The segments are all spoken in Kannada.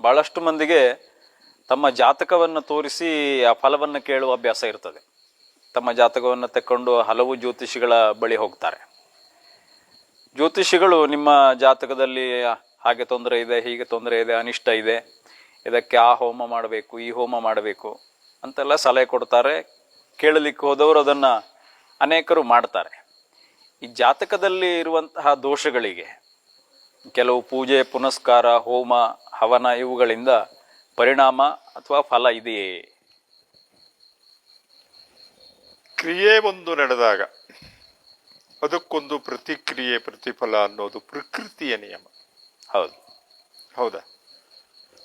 ಬಹಳಷ್ಟು ಮಂದಿಗೆ ತಮ್ಮ ಜಾತಕವನ್ನು ತೋರಿಸಿ ಆ ಫಲವನ್ನು ಕೇಳುವ ಅಭ್ಯಾಸ ಇರ್ತದೆ. ತಮ್ಮ ಜಾತಕವನ್ನು ತಕ್ಕೊಂಡು ಹಲವು ಜ್ಯೋತಿಷಿಗಳ ಬಳಿ ಹೋಗ್ತಾರೆ. ಜ್ಯೋತಿಷಿಗಳು ನಿಮ್ಮ ಜಾತಕದಲ್ಲಿ ಹಾಗೆ ತೊಂದರೆ ಇದೆ, ಹೀಗೆ ತೊಂದರೆ ಇದೆ, ಅನಿಷ್ಟ ಇದೆ, ಇದಕ್ಕೆ ಆ ಹೋಮ ಮಾಡಬೇಕು, ಈ ಹೋಮ ಮಾಡಬೇಕು ಅಂತೆಲ್ಲ ಸಲಹೆ ಕೊಡ್ತಾರೆ. ಕೇಳಲಿಕ್ಕೆ ಹೋದವರು ಅದನ್ನು ಅನೇಕರು ಮಾಡ್ತಾರೆ. ಈ ಜಾತಕದಲ್ಲಿ ಇರುವಂತಹ ದೋಷಗಳಿಗೆ ಕೆಲವು ಪೂಜೆ, ಪುನಸ್ಕಾರ, ಹೋಮ ಹವನ ಇವುಗಳಿಂದ ಪರಿಣಾಮ ಅಥವಾ ಫಲ ಇದೆಯೇ? ಕ್ರಿಯೆ ಒಂದು ನಡೆದಾಗ ಅದಕ್ಕೊಂದು ಪ್ರತಿಕ್ರಿಯೆ ಪ್ರತಿಫಲ ಅನ್ನೋದು ಪ್ರಕೃತಿಯ ನಿಯಮ. ಹೌದು. ಹೌದಾ?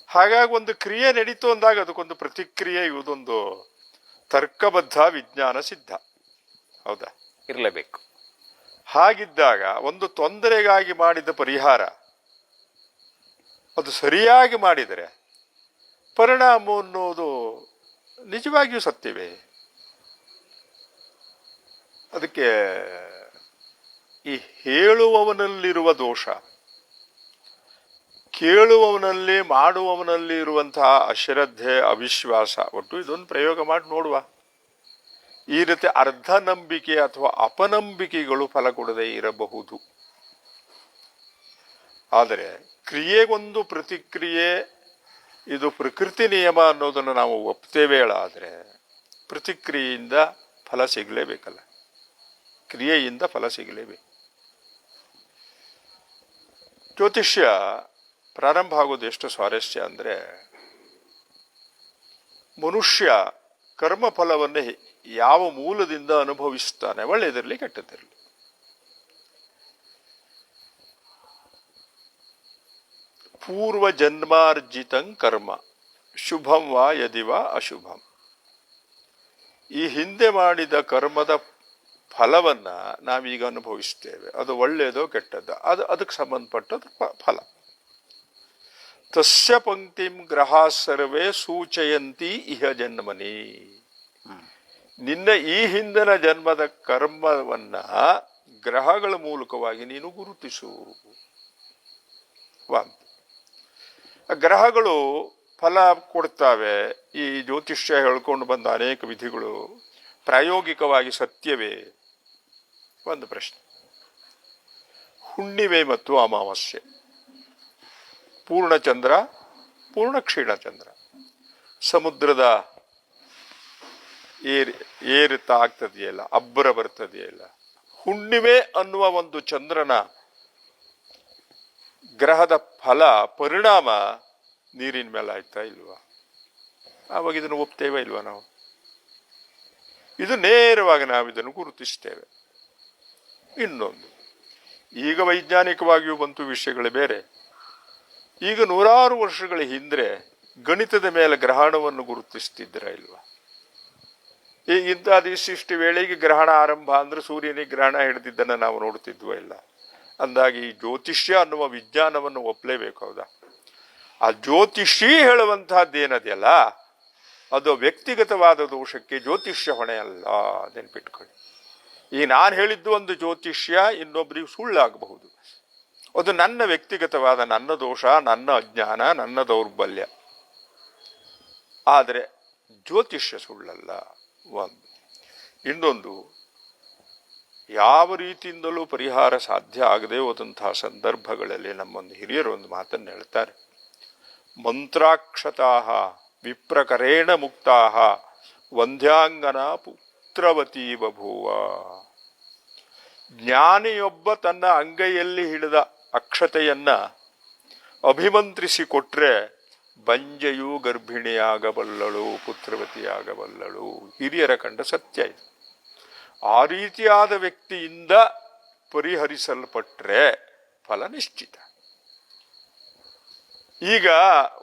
ಹಾಗಾಗಿ ಒಂದು ಕ್ರಿಯೆ ನಡೀತು ಅಂದಾಗ ಅದಕ್ಕೊಂದು ಪ್ರತಿಕ್ರಿಯೆ ಇವುದೊಂದು ತರ್ಕಬದ್ಧ ವಿಜ್ಞಾನ ಸಿದ್ಧ. ಹೌದಾ? ಇರಲೇಬೇಕು. ಹಾಗಿದ್ದಾಗ ಒಂದು ತೊಂದರೆಗಾಗಿ ಮಾಡಿದ ಪರಿಹಾರ ಅದು ಸರಿಯಾಗಿ ಮಾಡಿದರೆ ಪರಿಣಾಮ ಅನ್ನೋದು ನಿಜವಾಗಿಯೂ ಸತ್ಯವೇ? ಅದಕ್ಕೆ ಈ ಹೇಳುವವನಲ್ಲಿರುವ ದೋಷ, ಕೇಳುವವನಲ್ಲಿ ಮಾಡುವವನಲ್ಲಿ ಇರುವಂತಹ ಅಶ್ರದ್ಧೆ, ಅವಿಶ್ವಾಸ, ಒಟ್ಟು ಇದೊಂದು ಪ್ರಯೋಗ ಮಾಡಿ ನೋಡುವ. ಈ ರೀತಿ ಅರ್ಧ ನಂಬಿಕೆ ಅಥವಾ ಅಪನಂಬಿಕೆಗಳು ಫಲ ಕೊಡದೇ ಇರಬಹುದು. ಆದರೆ ಕ್ರಿಯೆಗೊಂದು ಪ್ರತಿಕ್ರಿಯೆ, ಇದು ಪ್ರಕೃತಿ ನಿಯಮ ಅನ್ನೋದನ್ನು ನಾವು ಒಪ್ತೇವೆ ಆದರೆ ಪ್ರತಿಕ್ರಿಯೆಯಿಂದ ಫಲ ಸಿಗಲೇಬೇಕಲ್ಲ. ಕ್ರಿಯೆಯಿಂದ ಫಲ ಸಿಗಲೇಬೇಕು. ಜ್ಯೋತಿಷ್ಯ ಪ್ರಾರಂಭ ಆಗೋದು ಎಷ್ಟು ಸ್ವಾರಸ್ಯ ಅಂದರೆ, ಮನುಷ್ಯ ಕರ್ಮಫಲವನ್ನು ಯಾವ ಮೂಲದಿಂದ ಅನುಭವಿಸ್ತಾನೆ ಒಳ್ಳೆಯದಿರಲಿ ಕೆಟ್ಟದಿರಲಿ. ಪೂರ್ವ ಜನ್ಮಾರ್ಜಿತಂ ಕರ್ಮ, ಶುಭಂ ವಾ ಯದಿ ವಾ ಅಶುಭಂ. ಈ ಹಿಂದೆ ಮಾಡಿದ ಕರ್ಮದ ಫಲವನ್ನು ನಾವೀಗ ಅನುಭವಿಸ್ತೇವೆ ಅದು ಒಳ್ಳೆಯದೋ ಕೆಟ್ಟದ್ದು, ಅದು ಅದಕ್ಕೆ ಸಂಬಂಧಪಟ್ಟದ್ದು ಫಲ. ತಸ್ಯ ಪಂಕ್ತಿಂ ಗ್ರಹ ಸರ್ವೇ ಸೂಚಯಂತಿ ಇಹ ಜನ್ಮನಿ. ನಿನ್ನ ಈ ಹಿಂದಿನ ಜನ್ಮದ ಕರ್ಮವನ್ನ ಗ್ರಹಗಳ ಮೂಲಕವಾಗಿ ನೀನು ಗುರುತಿಸು. ಆ ಗ್ರಹಗಳು ಫಲ ಕೊಡ್ತಾವೆ ಈ ಜ್ಯೋತಿಷ್ಯ ಹೇಳ್ಕೊಂಡು ಬಂದ ಅನೇಕ ವಿಧಿಗಳು ಪ್ರಾಯೋಗಿಕವಾಗಿ ಸತ್ಯವೇ? ಒಂದು ಪ್ರಶ್ನೆ. ಹುಣ್ಣಿಮೆ ಮತ್ತು ಅಮಾವಾಸ್ಯೆ. ಪೂರ್ಣಚಂದ್ರ ಪೂರ್ಣ ಕ್ಷೀಣಚಂದ್ರ ಸಮುದ್ರದ ಏರಿ ಏರುತ್ತಾ ಆಗ್ತದೆಯಲ್ಲ, ಅಬ್ಬರ ಬರ್ತದೆಯಲ್ಲ. ಹುಣ್ಣಿಮೆ ಅನ್ನುವ ಒಂದು ಚಂದ್ರನ ಗ್ರಹದ ಫಲ, ಪರಿಣಾಮ ನೀರಿನ ಮೇಲೆ ಆಯ್ತಾ ಇಲ್ವಾ? ಆವಾಗ ಇದನ್ನು ಒಪ್ತೇವೆ ಇಲ್ವಾ ನಾವು? ಇದು ನೇರವಾಗಿ ನಾವು ಇದನ್ನು ಗುರುತಿಸ್ತೇವೆ. ಇನ್ನೊಂದು, ಈಗ ವೈಜ್ಞಾನಿಕವಾಗಿಯೂ ಬಂತು ವಿಷಯಗಳು ಬೇರೆ. ಈಗ ನೂರಾರು ವರ್ಷಗಳ ಹಿಂದೆ ಗಣಿತದ ಮೇಲೆ ಗ್ರಹಣವನ್ನು ಗುರುತಿಸ್ತಿದ್ರ ಇಲ್ವಾ? ಈ ಇಂಥ ಇಷ್ಟಿಷ್ಟು ವೇಳೆಗೆ ಗ್ರಹಣ ಆರಂಭ ಅಂದ್ರೆ ಸೂರ್ಯನಿಗೆ ಗ್ರಹಣ ಹಿಡಿದಿದ್ದನ್ನು ನಾವು ನೋಡುತ್ತಿದ್ವೋ ಇಲ್ಲ? ಅಂದಾಗಿ ಈ ಜ್ಯೋತಿಷ್ಯ ಅನ್ನುವ ವಿಜ್ಞಾನವನ್ನು ಒಪ್ಪಲೇಬೇಕು ಹೌದಾ? ಆ ಜ್ಯೋತಿಷಿ ಹೇಳುವಂತಹದ್ದೇನದೆಯಲ್ಲ ಅದು ವ್ಯಕ್ತಿಗತವಾದ ದೋಷಕ್ಕೆ ಜ್ಯೋತಿಷ್ಯ ಹೊಣೆ ಅಲ್ಲ ನೆನ್ಪಿಟ್ಕೊಳ್ಳಿ. ಈ ನಾನು ಹೇಳಿದ್ದು ಒಂದು ಜ್ಯೋತಿಷ್ಯ ಇನ್ನೊಬ್ಬರಿಗೆ ಸುಳ್ಳಾಗಬಹುದು. ಅದು ನನ್ನ ವ್ಯಕ್ತಿಗತವಾದ, ನನ್ನ ದೋಷ, ನನ್ನ ಅಜ್ಞಾನ, ನನ್ನ ದೌರ್ಬಲ್ಯ. ಆದರೆ ಜ್ಯೋತಿಷ್ಯ ಸುಳ್ಳಲ್ಲ. ಒಂದು, ಇನ್ನೊಂದು ಯಾವ ರೀತಿಯಿಂದಲೂ ಪರಿಹಾರ ಸಾಧ್ಯ ಆಗದೆ ಹೋದಂತಹ ಸಂದರ್ಭಗಳಲ್ಲಿ ನಮ್ಮೊಂದು ಹಿರಿಯರು ಒಂದು ಮಾತನ್ನು ಹೇಳ್ತಾರೆ. ಮಂತ್ರಾಕ್ಷತಾ ವಿಪ್ರಕರೇಣ ಮುಕ್ತಾ ವಂದ್ಯಾಂಗನ ಪುತ್ರವತಿ ಬಭೂವ ಜ್ಞಾನಿಯೊಬ್ಬ ತನ್ನ ಅಂಗೈಯಲ್ಲಿ ಹಿಡಿದ ಅಕ್ಷತೆಯನ್ನ ಅಭಿಮಂತ್ರಿಸಿ ಕೊಟ್ರೆ ಬಂಜೆಯು ಗರ್ಭಿಣಿಯಾಗಬಲ್ಲಳು, ಪುತ್ರವತಿಯಾಗಬಲ್ಲಳು. ಹಿರಿಯರ ಕಂಡ ಸತ್ಯ ಇದು. ಆ ರೀತಿಯಾದ ವ್ಯಕ್ತಿಯಿಂದ ಪರಿಹರಿಸಲ್ಪಟ್ರೆ ಫಲ ನಿಶ್ಚಿತ. ಈಗ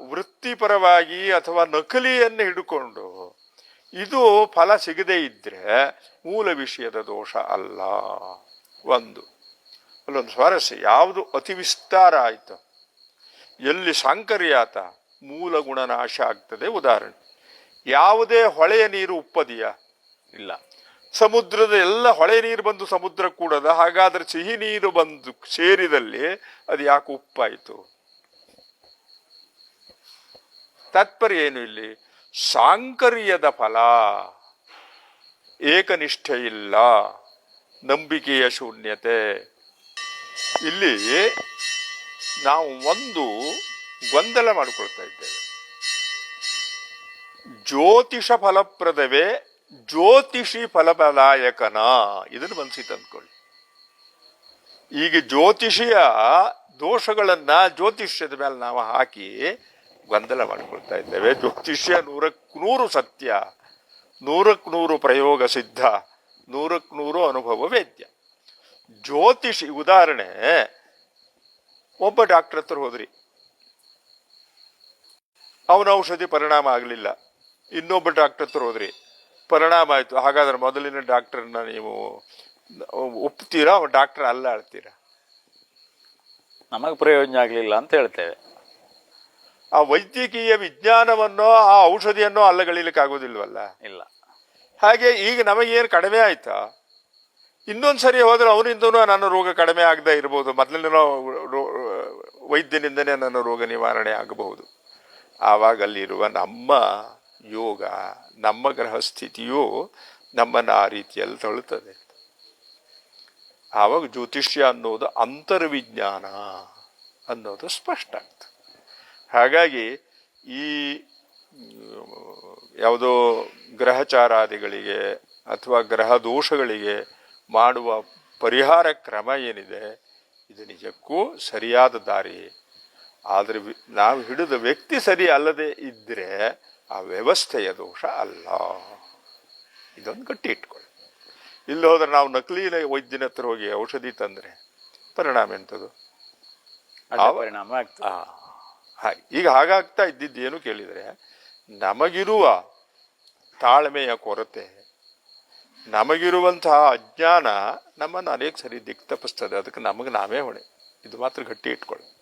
ವೃತ್ತಿಪರವಾಗಿ ಅಥವಾ ನಕಲಿಯನ್ನು ಹಿಡ್ಕೊಂಡು ಇದು ಫಲ ಸಿಗದೇ ಇದ್ರೆ ಮೂಲ ವಿಷಯದ ದೋಷ ಅಲ್ಲ. ಒಂದು, ಅಲ್ಲೊಂದು ಸ್ವಾರಸ್ಯ. ಯಾವುದು ಅತಿ ವಿಸ್ತಾರ ಆಯಿತು. ಎಲ್ಲಿ ಸಾಂಕರ್ಯಾತ ಮೂಲ ಗುಣನಾಶ ಆಗ್ತದೆ. ಉದಾಹರಣೆ, ಯಾವುದೇ ಹೊಳೆಯ ನೀರು ಉಪ್ಪದಿಯಾ? ಇಲ್ಲ. ಸಮುದ್ರದ ಎಲ್ಲ ಹೊಳೆ ನೀರು ಬಂದು ಸಮುದ್ರ ಕೂಡದ, ಹಾಗಾದ್ರೆ ಸಿಹಿ ನೀರು ಬಂದು ಸೇರಿದಲ್ಲಿ ಅದು ಯಾಕೆ ಉಪ್ಪಾಯಿತು? ತಾತ್ಪರ್ಯ ಏನು ಇಲ್ಲಿ? ಸಾಂಕರ್ಯದ ಫಲ, ಏಕನಿಷ್ಠೆ ಇಲ್ಲ, ನಂಬಿಕೆಯ ಶೂನ್ಯತೆ. ಇಲ್ಲಿ ನಾವು ಒಂದು ಗೊಂದಲ ಮಾಡಿಕೊಳ್ತಾ ಇದ್ದೇವೆ. ಜ್ಯೋತಿಷ ಫಲಪ್ರದವೇ ಜ್ಯೋತಿಷಿ ಫಲಪ್ರದಾಯಕನ ಇದನ್ನು ಮನಸ್ಸಿ ತಂದ್ಕೊಳ್ಳಿ ಈಗ ಜ್ಯೋತಿಷಿಯ ದೋಷಗಳನ್ನ ಜ್ಯೋತಿಷ್ಯದ ಮೇಲೆ ನಾವು ಹಾಕಿ ಗೊಂದಲ ಮಾಡಿಕೊಳ್ತಾ ಇದ್ದೇವೆ. ಜ್ಯೋತಿಷ್ಯ ನೂರಕ್ಕೆ ನೂರು ಸತ್ಯ ನೂರಕ್ಕೆ ನೂರು ಪ್ರಯೋಗ ಸಿದ್ಧ ನೂರಕ್ಕೆ ನೂರು ಅನುಭವ ವೇದ್ಯ. ಜ್ಯೋತಿಷಿ, ಉದಾಹರಣೆ, ಒಬ್ಬ ಡಾಕ್ಟರ್ ಹತ್ರ ಹೋದ್ರಿ. ಅವನ ಔಷಧಿ ಪರಿಣಾಮ ಆಗಲಿಲ್ಲ. ಇನ್ನೊಬ್ಬ ಡಾಕ್ಟರ್ ಹತ್ರ ಹೋದ್ರಿ. ಪರಿಣಾಮ ಆಯಿತು. ಹಾಗಾದ್ರೆ ಮೊದಲಿನ ಡಾಕ್ಟರ್ನ ನೀವು ಒಪ್ತೀರಾ ಡಾಕ್ಟರ್ ಅಲ್ಲ ಅಳ್ತೀರಾ ನಮಗೆ ಪ್ರಯೋಜನ ಆಗಲಿಲ್ಲ ಅಂತ ಹೇಳ್ತೇವೆ. ಆ ವೈದ್ಯಕೀಯ ವಿಜ್ಞಾನವನ್ನೋ ಆ ಔಷಧಿಯನ್ನೋ ಅಲ್ಲಗಳಿಲಿಕ್ಕೆ ಆಗೋದಿಲ್ವಲ್ಲ? ಇಲ್ಲ. ಹಾಗೆ ಈಗ ನಮಗೇನು ಕಡಿಮೆ ಆಯ್ತಾ? ಇನ್ನೊಂದು ಸರಿ ಹೋದರೆ ಅವನಿಂದನೂ ನನ್ನ ರೋಗ ಕಡಿಮೆ ಆಗದೆ ಇರಬಹುದು ಮೊದಲಿನ ವೈದ್ಯನಿಂದನೇ ನನ್ನ ರೋಗ ನಿವಾರಣೆ ಆಗಬಹುದು. ಆವಾಗ ಅಲ್ಲಿರುವ ನಮ್ಮ ಯೋಗ ನಮ್ಮ ಗ್ರಹ ಸ್ಥಿತಿಯು ನಮ್ಮನ್ನು ಆ ರೀತಿಯಲ್ಲಿ ತಳ್ಳುತ್ತದೆ. ಆವಾಗ ಜ್ಯೋತಿಷ್ಯ ಅನ್ನೋದು ಅಂತರ್ವಿಜ್ಞಾನ ಅನ್ನೋದು ಸ್ಪಷ್ಟ ಆಗ್ತದೆ. ಹಾಗಾಗಿ ಈ, ಯಾವುದೋ ಗ್ರಹಚಾರಾದಿಗಳಿಗೆ ಅಥವಾ ಗ್ರಹ ದೋಷಗಳಿಗೆ ಮಾಡುವ ಪರಿಹಾರ ಕ್ರಮ ಏನಿದೆ, ಇದು ನಿಜಕ್ಕೂ ಸರಿಯಾದ ದಾರಿ. ಆದರೆ ನಾವು ಹಿಡಿದ ವ್ಯಕ್ತಿ ಸರಿ ಅಲ್ಲದೆ ಇದ್ದರೆ ಆ ವ್ಯವಸ್ಥೆಯ ದೋಷ ಅಲ್ಲ. ಇದೊಂದು ಗಟ್ಟಿ ಇಟ್ಕೊಳ್ಳಿ. ಇಲ್ಲಿ ಹೋದ್ರೆ ನಾವು ನಕಲಿ ವೈದ್ಯನ ಹತ್ರ ಹೋಗಿ ಔಷಧಿ ತಂದರೆ ಪರಿಣಾಮ ಎಂಥದ್ದು ಪರಿಣಾಮ ಆಗ್ತದೆ. ಹಾಗೆ ಈಗ ಹಾಗಾಗ್ತಾ ಇದ್ದಿದ್ದು ಏನು ಕೇಳಿದರೆ ನಮಗಿರುವ ತಾಳ್ಮೆಯ ಕೊರತೆ ನಮಗಿರುವಂತಹ ಅಜ್ಞಾನ ನಮ್ಮನ್ನು ಅನೇಕ ಸರಿ ದಿಕ್ತಪಿಸ್ತದೆ ಅದಕ್ಕೆ ನಮಗೆ ನಾವೇ ಹೊಣೆ. ಇದು ಮಾತ್ರ ಗಟ್ಟಿ ಇಟ್ಕೊಳ್ಳಿ.